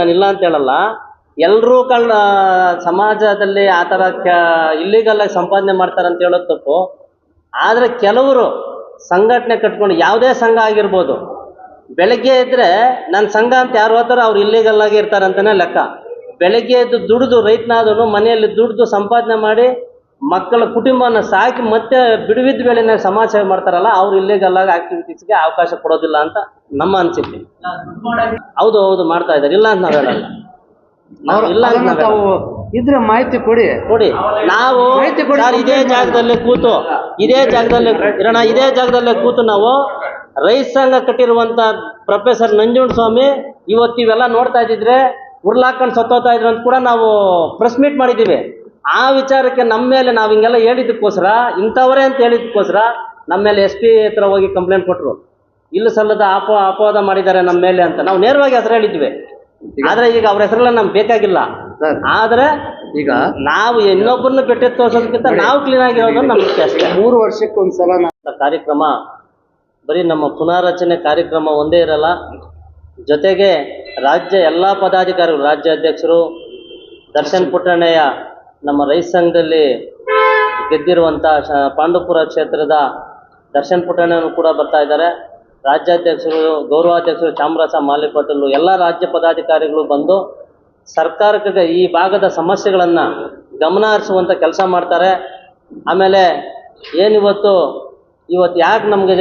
ನಾನು ಇಲ್ಲ ಅಂತ ಹೇಳಲ್ಲ. ಎಲ್ಲರೂ ಕಳ್ ಸಮಾಜದಲ್ಲಿ ಆ ಥರ ಇಲ್ಲಿಗಲ್ ಆಗಿ ಸಂಪಾದನೆ ಮಾಡ್ತಾರೆ ಅಂತ ಹೇಳೋದು ತಪ್ಪು. ಆದರೆ ಕೆಲವರು ಸಂಘಟನೆ ಕಟ್ಕೊಂಡು ಯಾವುದೇ ಸಂಘ ಆಗಿರ್ಬೋದು, ಬೆಳಗ್ಗೆ ಇದ್ರೆ ನನ್ನ ಸಂಘ ಅಂತ ಯಾರು ಹೋಗ್ತಾರೋ ಅವ್ರು ಇಲ್ಲಿಗಲ್ ಆಗಿ ಇರ್ತಾರೆ ಅಂತಲೇ ಲೆಕ್ಕ. ಬೆಳಗ್ಗೆ ಎದ್ದು ದುಡಿದು ರೈತನಾದವನು ಮನೆಯಲ್ಲಿ ದುಡಿದು ಸಂಪಾದನೆ ಮಾಡಿ ಮಕ್ಕಳ ಕುಟುಂಬನ ಸಾಕಿ ಮತ್ತೆ ಬಿಡುವಿದ್ದ ವೇಳೆನ ಸಮಾಜ ಸೇವೆ ಮಾಡ್ತಾರಲ್ಲ ಅವ್ರು ಇಲ್ಲೇಗಲ್ಲ ಆಕ್ಟಿವಿಟಿ ಆಕ್ಟಿವಿಟೀಸ್ಗೆ ಅವಕಾಶ ಕೊಡೋದಿಲ್ಲ ಅಂತ ನಮ್ಮ ಅನಿಸಿಕೆ. ಹೌದು ಹೌದು ಮಾಡ್ತಾ ಇದ್ದಾರೆ. ಇಲ್ಲ ಅಂತ ನಾವು ಹೇಳಲ್ಲ ನಾವು ಇಲ್ಲ ಅಂತ ನಾವು ತಾವು ಇದ್ರೆ ಮಾಹಿತಿ ಕೊಡಿ. ಕೊಡಿ. ನಾವು ಇದೇ ಜಾಗದಲ್ಲೇ ಕೂತು ಇದೇ ಜಾಗದಲ್ಲೇ ಇರೋಣ ಇದೇ ಜಾಗದಲ್ಲೇ ಕೂತು ನಾವು ರೈತ ಸಂಘ ಕಟ್ಟಿರುವಂತ ಪ್ರೊಫೆಸರ್ ನಂಜುಂಡ ಸ್ವಾಮಿ ಇವತ್ತು ಇವೆಲ್ಲ ನೋಡ್ತಾ ಇದ್ದಿದ್ರೆ ಉರ್ಲಾಕೊಂಡು ಸತ್ತೋತಾ ಇದ್ರು ಅಂತ ಕೂಡ ನಾವು ಪ್ರೆಸ್ ಮೀಟ್ ಮಾಡಿದ್ದೀವಿ. ಆ ವಿಚಾರಕ್ಕೆ ನಮ್ಮ ಮೇಲೆ ನಾವು ಹಿಂಗೆಲ್ಲ ಹೇಳಿದ್ದಕ್ಕೋಸ್ಕರ ಇಂಥವರೇ ಅಂತ ಹೇಳಿದ್ದಕ್ಕೋಸ್ಕರ ನಮ್ಮ ಮೇಲೆ ಎಸ್ ಪಿ ಹತ್ರ ಹೋಗಿ ಕಂಪ್ಲೇಂಟ್ ಕೊಟ್ಟರು ಇಲ್ಲ ಸಲ್ಲದ ಅಪ ಅಪವಾದ ಮಾಡಿದ್ದಾರೆ ನಮ್ಮ ಮೇಲೆ ಅಂತ. ನಾವು ನೇರವಾಗಿ ಹೆಸರು ಹೇಳಿದ್ವಿ. ಆದ್ರೆ ಈಗ ಅವ್ರ ಹೆಸರೆಲ್ಲ ನಮ್ಗೆ ಬೇಕಾಗಿಲ್ಲ. ಆದ್ರೆ ಈಗ? ನಾವು ಇನ್ನೊಬ್ಬರನ್ನ ಬೆಟ್ಟ ತೋರ್ಸೋದಕ್ಕಿಂತ ನಾವು ಕ್ಲೀನ್ ಆಗಿರೋದು ನಮ್ಗೆ ಅಷ್ಟೇ. ಮೂರು ವರ್ಷಕ್ಕೆ ಒಂದ್ಸಲ ಸಲ ಕಾರ್ಯಕ್ರಮ ಬರೀ ನಮ್ಮ ಪುನಾರಚನೆ ಕಾರ್ಯಕ್ರಮ ಒಂದೇ ಇರಲ್ಲ. ಜೊತೆಗೆ ರಾಜ್ಯ ಎಲ್ಲ ಪದಾಧಿಕಾರಿಗಳು ರಾಜ್ಯಾಧ್ಯಕ್ಷರು ದರ್ಶನ್ ಪುಟ್ಟಣ್ಣಯ್ಯ ನಮ್ಮ ರೈತ ಸಂಘದಲ್ಲಿ ಗೆದ್ದಿರುವಂಥ ಶ- ಪಾಂಡುಪುರ ಕ್ಷೇತ್ರದ ದರ್ಶನ್ ಪುಟ್ಟಣ್ಣನು ಕೂಡ ಬರ್ತಾ ಇದ್ದಾರೆ. ರಾಜ್ಯಾಧ್ಯಕ್ಷರು, ಗೌರವಾಧ್ಯಕ್ಷರು ಚಾಮರಾಜ ಮಾಲಿಪಟಲು ಎಲ್ಲ ರಾಜ್ಯ ಪದಾಧಿಕಾರಿಗಳು ಬಂದು ಸರ್ಕಾರಕ್ಕೆ ಈ ಭಾಗದ ಸಮಸ್ಯೆಗಳನ್ನು ಗಮನ ಹರಿಸುವಂಥ ಕೆಲಸ ಮಾಡ್ತಾರೆ. ಆಮೇಲೆ ಏನಿವತ್ತು ಇವತ್ತು ಯಾಕೆ ನಮಗೆ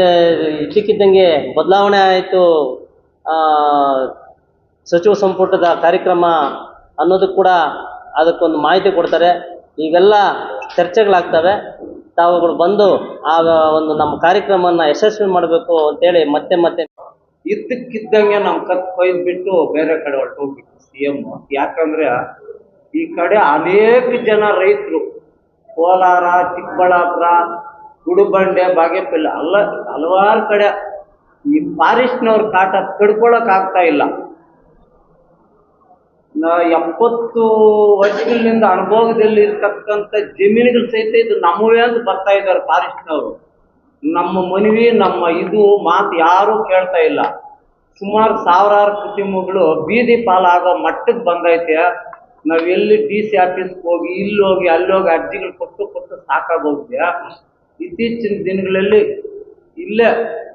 ಇದ್ದಕ್ಕಿದ್ದಂಗೆ ಬದಲಾವಣೆ ಆಯಿತು ಸಚಿವ ಸಂಪುಟದ ಕಾರ್ಯಕ್ರಮ ಅನ್ನೋದು ಕೂಡ ಅದಕ್ಕೊಂದು ಮಾಹಿತಿ ಕೊಡ್ತಾರೆ. ಈಗೆಲ್ಲ ಚರ್ಚೆಗಳಾಗ್ತವೆ. ತಾವುಗಳು ಬಂದು ಆ ಒಂದು ನಮ್ಮ ಕಾರ್ಯಕ್ರಮವನ್ನು ಯಶಸ್ವಿ ಮಾಡಬೇಕು ಅಂತೇಳಿ ಮತ್ತೆ ಮತ್ತೆ ಇದ್ದಕ್ಕಿದ್ದಂಗೆ ನಮ್ಮ ಕತ್ ಕೊಯ್ದು ಬಿಟ್ಟು ಬೇರೆ ಕಡೆ ಹೊರಟೋಗ್ಬಿಟ್ಟು ಸಿ ಎಂ ಯಾಕಂದ್ರೆ ಈ ಕಡೆ ಅನೇಕ ಜನ ರೈತರು. ಕೋಲಾರ, ಚಿಕ್ಕಬಳ್ಳಾಪುರ ಗುಡುಬಂಡೆ ಬಾಗೇಪಲ್ಲಿ ಅಲ್ಲ ಹಲವಾರು ಕಡೆ ಈ ಫಾರೆಸ್ಟ್ನವ್ರ ಕಾಟ ಕಡ್ಕೊಳಕ್ ಇಲ್ಲ. ಎಪ್ಪತ್ತು ವರ್ಷಗಳಿಂದ ಅನುಭವದಲ್ಲಿ ಇರ್ತಕ್ಕಂಥ ಜಮೀನುಗಳು ಸಹಿತ ಇದು ನಮ್ಮವೇ ಅಂತ ಬರ್ತಾ ಇದ್ದಾರೆ ಫಾರೆಸ್ಟ್ನವರು ನಮ್ಮ ಮನವಿ, ನಮ್ಮ ಇದು ಮಾತು ಯಾರೂ ಕೇಳ್ತಾ ಇಲ್ಲ. ಸುಮಾರು ಸಾವಿರಾರು ಕುಟುಂಬಗಳು ಬೀದಿ ಪಾಲಾಗೋ ಮಟ್ಟಕ್ಕೆ ಬಂದೈತೆ. ನಾವು ಎಲ್ಲಿ ಡಿ ಸಿ ಆಫೀಸ್ಗೆ ಹೋಗಿ, ಇಲ್ಲಿ ಹೋಗಿ, ಅಲ್ಲಿ ಹೋಗಿ ಅರ್ಜಿಗಳು ಕೊಟ್ಟು ಕೊಟ್ಟು ಸಾಕಾಗೋಗಿದೆ. ಇತ್ತೀಚಿನ ದಿನಗಳಲ್ಲಿ ಇಲ್ಲೇ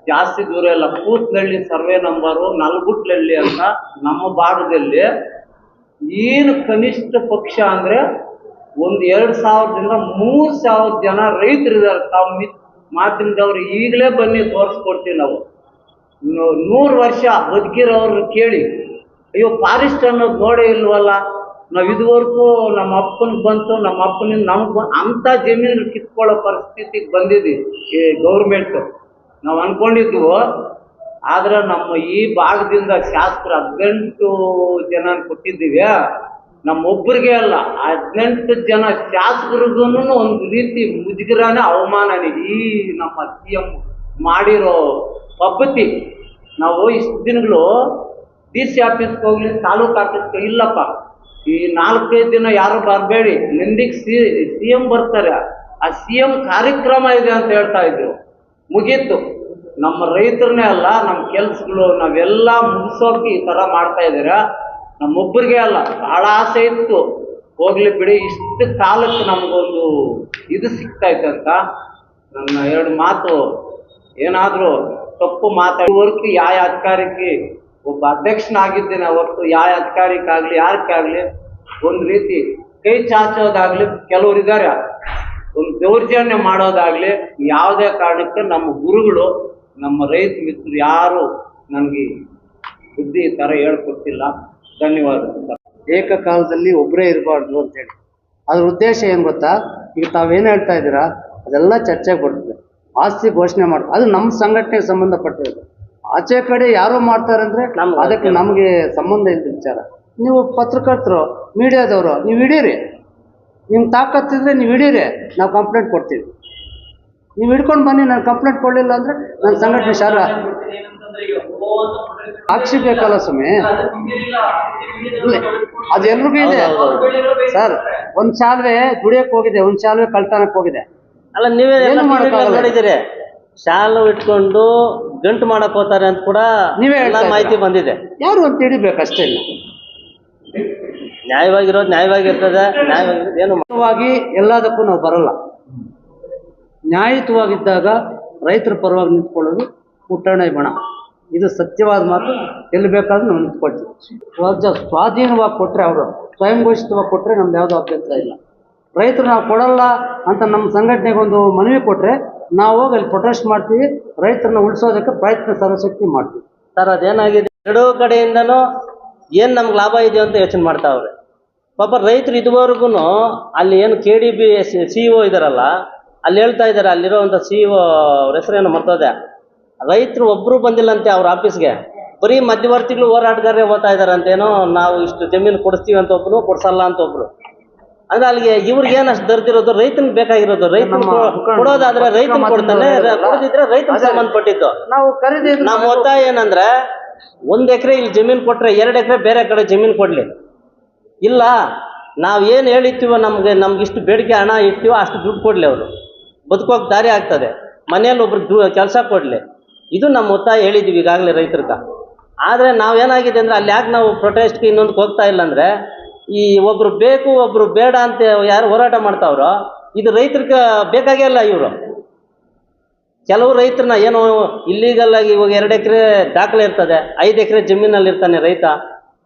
ಜಾಸ್ತಿ ದೂರ ಇಲ್ಲ. ಕೂತ್ನಳ್ಳಿ ಸರ್ವೆ ನಂಬರು ನಲ್ಗುಟ್ಲಳ್ಳಿ ಅಂತ ನಮ್ಮ ಭಾಗದಲ್ಲಿ ಏನು ಕನಿಷ್ಠ ಪಕ್ಷ ಅಂದ್ರೆ ಒಂದು ಎರಡು ಸಾವಿರದಿಂದ ಮೂರು ಸಾವಿರ ಜನ ರೈತರಿದ್ದಾರೆ ತಾವು ಮಿತ್ ಮಾತಿನದವ್ರು ಈಗಲೇ ಬನ್ನಿ ತೋರಿಸ್ಕೊಡ್ತೀವಿ ನಾವು. ನೂರು ವರ್ಷ ಬದುಕಿರೋರು ಕೇಳಿ, ಅಯ್ಯೋ ಫಾರೆಸ್ಟ್ ಅನ್ನೋದು ನೋಡೇ ಇಲ್ವಲ್ಲ, ನಾವು ಇದುವರೆಗೂ ನಮ್ಮ ಅಪ್ಪನಿಗೆ ಬಂತು, ನಮ್ಮ ಅಪ್ಪನಿಂದ ನಮ್ಗೆ ಅಂಥ ಜಮೀನು ಕಿತ್ಕೊಳ್ಳೋ ಪರಿಸ್ಥಿತಿಗೆ ಬಂದಿದ್ದೀವಿ ಈ ಗೌರ್ಮೆಂಟು ನಾವು ಅನ್ಕೊಂಡಿದ್ವು ಆದ್ರೆ ನಮ್ಮ ಈ ಭಾಗದಿಂದ ಶಾಸಕರು ಹದಿನೆಂಟು ಜನ ಕೊಟ್ಟಿದ್ದೀವಿ. ನಮ್ಮೊಬ್ಬರಿಗೆ ಅಲ್ಲ, ಹದಿನೆಂಟು ಜನ ಶಾಸಕರಿಗೂ ಒಂದು ರೀತಿ ಮುಜುಗರನೇ ಅವಮಾನನೇ ಈ ನಮ್ಮ ಸಿ ಎಂ ಮಾಡಿರೋ ಪದ್ಧತಿ. ನಾವು ಇಷ್ಟು ದಿನಗಳು ಡಿ ಸಿ ಆಫೀಸ್ಗೆ ಹೋಗ್ಲಿ, ತಾಲೂಕು ಆಫೀಸ್ಗೆ ಇಲ್ಲಪ್ಪ. ಈ ನಾಲ್ಕೈದು ದಿನ ಯಾರು ಬರಬೇಡಿ ನಿಂದಿಗೆ ಸಿ ಸಿ ಎಂ ಬರ್ತಾರೆ. ಆ ಸಿ ಎಂ ಕಾರ್ಯಕ್ರಮ ಇದೆ ಅಂತ ಹೇಳ್ತಾ ಇದ್ರು. ಮುಗೀತು. ನಮ್ಮ ರೈತರನ್ನೇ ಅಲ್ಲ, ನಮ್ಮ ಕೆಲ್ಸಗಳು, ನಾವೆಲ್ಲ ಮುಗಿಸೋಕೆ ಈ ಥರ ಮಾಡ್ತಾ ಇದ್ದೀರಾ? ನಮ್ಮೊಬ್ಬರಿಗೆ ಅಲ್ಲ, ಭಾಳ ಆಸೆ ಇತ್ತು. ಹೋಗ್ಲಿ ಬಿಡಿ, ಇಷ್ಟು ಕಾಲಕ್ಕೆ ನಮಗೊಂದು ಇದು ಸಿಗ್ತೈತೆ ಅಂತ. ನನ್ನ ಎರಡು ಮಾತು, ಏನಾದರೂ ತಪ್ಪು ಮಾತಾಡುವವರೆಗೂ ಯಾವ ಅಧಿಕಾರಕ್ಕೆ ಒಬ್ಬ ಅಧ್ಯಕ್ಷನಾಗಿದ್ದೇನೆ ಹೊರತು ಯಾವ ಅಧಿಕಾರಿಗಾಗಲಿ ಯಾರಕ್ಕಾಗಲಿ ಒಂದು ರೀತಿ ಕೈ ಚಾಚೋದಾಗ್ಲಿ ಕೆಲವರು ಇದ್ದಾರೆ. ಒಂದು ದೌರ್ಜನ್ಯ ಮಾಡೋದಾಗ್ಲಿ, ಯಾವುದೇ ಕಾರಣಕ್ಕೆ ನಮ್ಮ ಗುರುಗಳು ನಮ್ಮ ರೈತ ಮಿತ್ರರು ಯಾರು ನನಗೆ ಬುದ್ಧಿ ಥರ ಹೇಳ್ಕೊಡ್ತಿಲ್ಲ ಧನ್ಯವಾದಗಳು. ಸರ್ ಏಕಕಾಲದಲ್ಲಿ ಒಬ್ಬರೇ ಇರಬಾರ್ದು ಅಂತೇಳಿ ಅದ್ರ ಉದ್ದೇಶ ಏನು ಗೊತ್ತಾ? ಈಗ ತಾವೇನು ಹೇಳ್ತಾ ಇದ್ದೀರಾ? ಅದೆಲ್ಲ ಚರ್ಚೆಗೆ ಬರ್ತದೆ. ಆಸ್ತಿ ಘೋಷಣೆ ಮಾಡಿ ಅದು ನಮ್ಮ ಸಂಘಟನೆಗೆ ಸಂಬಂಧಪಟ್ಟಿರೋದು. ಆಚೆ ಕಡೆ ಯಾರೋ ಮಾಡ್ತಾರೆ ಅಂದ್ರೆ ಅದಕ್ಕೆ ನಮಗೆ ಸಂಬಂಧ ಇಲ್ಲದ ವಿಚಾರ. ನೀವು ಪತ್ರಕರ್ತರು ಮೀಡಿಯಾದವರು ನೀವು ಹಿಡೀರಿ. ನಿಮ್ಗೆ ತಾಕತ್ತಿದ್ರೆ ನೀವು ಹಿಡೀರಿ. ನಾವು ಕಂಪ್ಲೇಂಟ್ ಕೊಡ್ತೀವಿ. ನೀವು ಹಿಡ್ಕೊಂಡು ಬನ್ನಿ ನಾನು ಕಂಪ್ಲೇಂಟ್ ಕೊಡಲಿಲ್ಲ ಅಂದ್ರೆ ನನ್ನ ಸಂಘಟನೆ ಶಾರ ಹಾಕ್ಸಿಬೇಕಲ್ಲ ಸ್ವಾಮಿ? ಅದು ಎಲ್ರಿಗೂ ಇದೆ. ಸರ್ ಒಂದ್ ಶಾಲ್ವೆ ದುಡಿಯಕ್ ಹೋಗಿದೆ ಒಂದ್ ಶಾಲ್ವೆ ಕಳ್ತನಕ್ ಹೋಗಿದೆ. ಅಲ್ಲ ನೀವೇ ನೋಡಿದ್ದೀರಿ. ಶಾಲು ಇಟ್ಕೊಂಡು ಗಂಟು ಮಾಡಕ್ ಹೋಗ್ತಾರೆ ಅಂತ ಕೂಡ ನೀವೇ ಮಾಹಿತಿ ಬಂದಿದೆ. ಯಾರು ಅಂತ ಹಿಡಿಬೇಕಷ್ಟೇ ಇಲ್ಲ. ನ್ಯಾಯವಾಗಿರೋದು ನ್ಯಾಯವಾಗಿರ್ತದೆ ನ್ಯಾಯವಾಗಿರೋದು ಏನು ನ್ಯಾಯವಾಗಿ ಎಲ್ಲದಕ್ಕೂ ನಾವು ಬರಲ್ಲ. ನ್ಯಾಯಯುತವಾಗಿದ್ದಾಗ ರೈತರ ಪರವಾಗಿ ನಿಂತ್ಕೊಳ್ಳೋದು ಪುಟ್ಟಣ್ಣ ಬಣ ಇದು ಸತ್ಯವಾದ ಮಾತು. ಎಲ್ಲಿ ಬೇಕಾದ್ರೂ ನಾವು ನಿಂತ್ಕೊಳ್ತೀವಿ. ರಾಜ್ಯ ಸ್ವಾಧೀನವಾಗಿ ಕೊಟ್ಟರೆ ಅವರು ಸ್ವಯಂ ಘೋಷಿತವಾಗಿ ಕೊಟ್ಟರೆ ನಮ್ದು ಯಾವುದೋ ಅಭ್ಯಂತರ ಇಲ್ಲ. ರೈತರು ನಾವು ಕೊಡಲ್ಲ ಅಂತ ನಮ್ಮ ಸಂಘಟನೆಗೆ ಒಂದು ಮನವಿ ಕೊಟ್ಟರೆ ನಾವು ಹೋಗಿ ಅಲ್ಲಿ ಪ್ರೊಟೆಸ್ಟ್ ಮಾಡ್ತೀವಿ, ರೈತರನ್ನ ಉಳಿಸೋದಕ್ಕೆ ಪ್ರಯತ್ನ ಸರ್ವಶಕ್ತಿ ಮಾಡ್ತೀವಿ. ಸರ್, ಅದೇನಾಗಿದೆ? ಎರಡೂ ಕಡೆಯಿಂದನೂ ಏನು ನಮ್ಗೆ ಲಾಭ ಇದೆಯೋ ಅಂತ ಯೋಚನೆ ಮಾಡ್ತಾವ್ರೆ ಪಾಪ ರೈತರು ಇದುವರೆಗೂ ಅಲ್ಲಿ ಏನು K D B C O ಇದಾರಲ್ಲ ಅಲ್ಲಿ ಹೇಳ್ತಾ ಇದ್ದಾರೆ ಅಲ್ಲಿರೋವಂಥ ಸಿ ಒ ಅವ್ರ ಹೆಸರೇನು ಮರ್ತೋದೆ. ರೈತರು ಒಬ್ಬರು ಬಂದಿಲ್ಲಂತೆ ಅವ್ರ ಆಫೀಸ್ಗೆ. ಬರೀ ಮಧ್ಯವರ್ತಿಗಳು ಹೋರಾಟಗಾರರೇ ಓದ್ತಾ ಇದ್ದಾರಂತೇನೋ ನಾವು ಇಷ್ಟು ಜಮೀನು ಕೊಡಿಸ್ತೀವಿ ಅಂತ ಒಬ್ರು ಕೊಡ್ಸಲ್ಲ ಅಂತ ಒಬ್ರು. ಅಂದ್ರೆ ಅಲ್ಲಿಗೆ ಇವ್ರಿಗೆ ಏನು ಅಷ್ಟು ದರ್ದಿರೋದು ರೈತನ್ ಬೇಕಾಗಿರೋದು. ರೈತನ ಕೊಡೋದಾದ್ರೆ ರೈತನ್ ಕೊಡ್ತಾನೆ ಕೊಡದಿದ್ರೆ ರೈತನ. ಸಂಬಂಧಪಟ್ಟಿದ್ದು. ನಾವು ಖರೀದಿ ನಮ್ಮ ಒತ್ತಾಯ ಏನಂದ್ರೆ ಒಂದ್ ಎಕರೆ ಇಲ್ಲಿ ಜಮೀನು ಕೊಟ್ರೆ ಎರಡು ಎಕರೆ ಬೇರೆ ಕಡೆ ಜಮೀನು ಕೊಡ್ಲಿ. ಇಲ್ಲ ನಾವ್ ಏನ್ ಹೇಳಿರ್ತೀವೋ ನಮ್ಗೆ ನಮ್ಗೆ ಇಷ್ಟು ಬೇಡಿಕೆ ಹಣ ಇರ್ತೀವೋ ಅಷ್ಟು ದುಡ್ಡು ಕೊಡ್ಲಿ ಅವರು. ಬದುಕೋಕ್ ದಾರಿ ಆಗ್ತದೆ. ಮನೆಯಲ್ಲಿ ಒಬ್ರು ಕೆಲಸ ಕೊಡ್ಲಿ. ಇದು ನಮ್ಮ ಒತ್ತಾಯ ಹೇಳಿದ್ದೀವಿ ಈಗಾಗಲೇ ರೈತರಿಗೆ. ಆದರೆ ನಾವೇನಾಗಿದೆ ಅಂದರೆ ಅಲ್ಲಿ ಯಾಕೆ ನಾವು ಪ್ರೊಟೆಸ್ಟ್ಗೆ ಇನ್ನೊಂದಕ್ಕೆ ಹೋಗ್ತಾ ಇಲ್ಲ ಅಂದರೆ, ಈ ಒಬ್ಬರು ಬೇಕು ಒಬ್ಬರು ಬೇಡ ಅಂತ ಯಾರು ಹೋರಾಟ ಮಾಡ್ತಾವ್ರೋ, ಇದು ರೈತರಿಗೆ ಬೇಕಾಗೇ ಇಲ್ಲ ಇವರು. ಕೆಲವು ರೈತರನ್ನ ಏನೋ ಇಲ್ಲೀಗಲ್ ಆಗಿ ಇವಾಗ ಎರಡು ಎಕರೆ ದಾಖಲೆ ಇರ್ತದೆ, ಐದು ಎಕರೆ ಜಮೀನಲ್ಲಿ ಇರ್ತಾನೆ ರೈತ.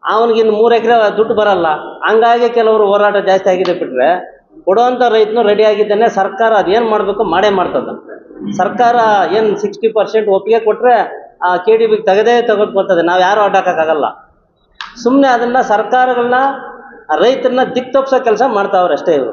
ಅವನಿಗಿನ್ನು ಮೂರು ಎಕರೆ ದುಡ್ಡು ಬರಲ್ಲ. ಹಂಗಾಗಿ ಕೆಲವರು ಹೋರಾಟ ಜಾಸ್ತಿ ಆಗಿದೆ ಬಿಟ್ರೆ ಕೊಡುವಂಥ ರೈತನು ರೆಡಿ ಆಗಿದ್ದಾನೆ. ಸರ್ಕಾರ ಅದೇನು ಮಾಡಬೇಕು? ಮಾಡೇ ಮಾಡ್ತದೆ. ಸರ್ಕಾರ ಏನು ಸಿಕ್ಸ್ಟಿ ಪರ್ಸೆಂಟ್ ಒಪ್ಪಿಗೆ ಕೊಟ್ಟರೆ ಆ ಕೆ ಡಿ ಬಿಗೆ ತೆಗೆದೇ ತೆಗೆದು ನಾವು ಯಾರು ಅಡ್ಡಕ್ಕಾಗಲ್ಲ ಸುಮ್ಮನೆ ಅದನ್ನ ಸರ್ಕಾರಗಳನ್ನ, ರೈತರನ್ನ ದಿಕ್ ತಪ್ಪಿಸೋ ಕೆಲಸ ಮಾಡ್ತಾವ್ರೆ ಅಷ್ಟೇ ಇವರು.